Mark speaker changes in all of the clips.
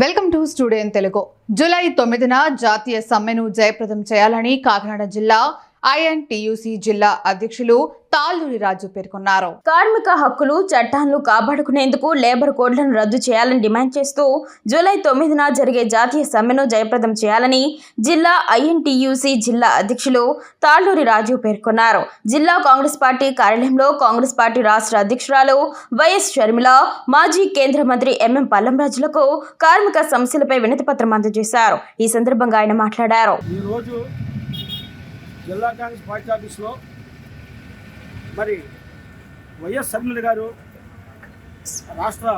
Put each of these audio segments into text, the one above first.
Speaker 1: Welcome to studio Telugu. July తొమ్మిదిన జాతీయ సమ్మెను జయప్రదం చేయాలని కాకినాడ జిల్లా ఐఎన్టీయూసీ జిల్లా అధ్యక్షులు తాళ్ళూరి రాజు పేర్కొన్నారు.
Speaker 2: కార్మిక హక్కులు చట్టాలను కాపాడుకునేందుకు లేబర్ కోడ్లను రద్దు చేయాలని డిమాండ్ చేస్తూ జూలై తొమ్మిదిన జరిగే జాతీయ సమ్మెను జయప్రదం చేయాలని జిల్లా ఐఎన్టీయూసీ జిల్లా అధ్యక్షులు తాళ్ళూరి రాజు పేర్కొన్నారు. జిల్లా కాంగ్రెస్ పార్టీ కార్యాలయంలో కాంగ్రెస్ పార్టీ రాష్ట్ర అధ్యక్షురాలు వైఎస్ షర్మిల మాజీ కేంద్ర మంత్రి ఎంఎం పల్లంరాజులకు కార్మిక సమస్యలపై వినతి పత్రం అందజేశారు. ఈ సందర్భంగా ఆయన మాట్లాడారు.
Speaker 3: జిల్లా కాంగ్రెస్ పార్టీ ఆఫీస్లో మరి వైఎస్ సబ్మిల్ గారు రాష్ట్ర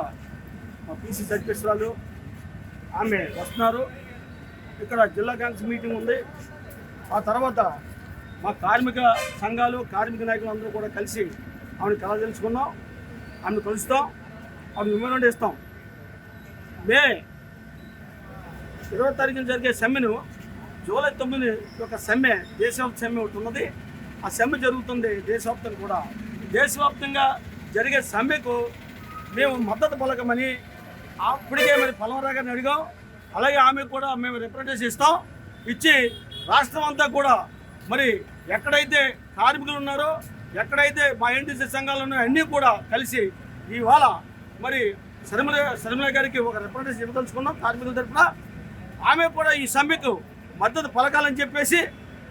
Speaker 3: పీసీ అధ్యక్షురాలు ఆమె వస్తున్నారు. ఇక్కడ జిల్లా కాంగ్రెస్ మీటింగ్ ఉంది. ఆ తర్వాత మా కార్మిక సంఘాలు కార్మిక నాయకులు అందరూ కూడా కలిసి ఆమెను కళ తెలుసుకున్నాం ఆమెను కలుస్తాం. ఆమె విమానం ఇస్తాం. మే ఇరవై తారీఖున జరిగే సమ్మెను జూలై తొమ్మిది ఒక సమ్మె దేశవ్యాప్త సమ్మె ఒకటి ఉన్నది. ఆ సమ్మె జరుగుతుంది దేశవ్యాప్తంగా కూడా. దేశవ్యాప్తంగా జరిగే సమ్మెకు మేము మద్దతు పలకమని అప్పటికే మరి పలవరా గారిని అడిగాం. అలాగే ఆమె కూడా మేము రిప్రజెంటేషన్ ఇస్తాం. ఇచ్చి రాష్ట్రం అంతా కూడా మరి ఎక్కడైతే కార్మికులు ఉన్నారో ఎక్కడైతే మా ఎన్టీసీ సంఘాలు ఉన్నాయో అన్నీ కూడా కలిసి ఇవాళ మరి శర్మిల శర్మిల గారికి ఒక రిప్రజెంటేషన్ ఇవ్వదలుచుకున్నాం కార్మికుల తరఫున. ఆమె కూడా ఈ సమ్మెకు మద్దతు పలకాలని చెప్పేసి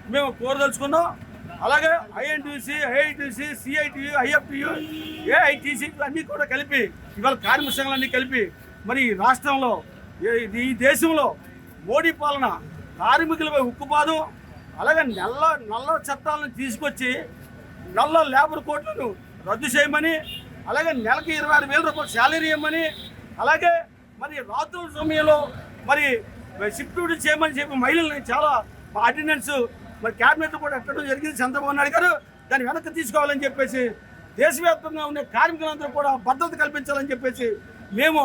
Speaker 3: మేము కోరదలుచుకున్నాం. అలాగే INTC IITC CITU IFTU AITC అన్నీ కూడా కలిపి ఇవాళ కార్మిక సంఘాలన్నీ కలిపి మరి ఈ రాష్ట్రంలో ఈ- ఈ దేశంలో మోడీ పాలన కార్మికులపై ఉక్కుపాదం అలాగే నల్ల నల్ల చట్టాలను తీసుకొచ్చి నల్ల లేబర్ కోట్లను రద్దు చేయమని అలాగే నెలకి ఇరవై ఆరు వేల రూపాయలు శాలరీ ఇవ్వమని అలాగే మరి రాత్రుల సమయంలో మరి షిఫ్ట్ చేయమని చెప్పి మహిళల్ని చాలా మా ఆర్డినెన్స్ మరి క్యాబినెట్ కూడా ఎక్కడం జరిగింది. చంద్రబాబు నాయుడు గారు దాన్ని వెనక్కి తీసుకోవాలని చెప్పేసి దేశవ్యాప్తంగా ఉండే కార్మికులందరూ కూడా భద్రత కల్పించాలని చెప్పేసి మేము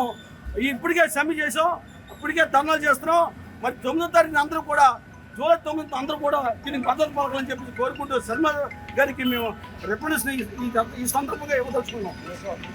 Speaker 3: ఇప్పటికే సమ్మె చేసాం ఇప్పటికే ధర్నాలు చేస్తున్నాం. మరి తొమ్మిదో తారీఖున అందరూ కూడా జూలై తొమ్మిది అందరూ కూడా దీనికి భద్రత పలకాలని చెప్పి కోరుకుంటూ శర్మ గారికి మేము రిప్రజెంటేషన్ ఈ సందర్భంగా ఇవ్వదలుచుకున్నాం.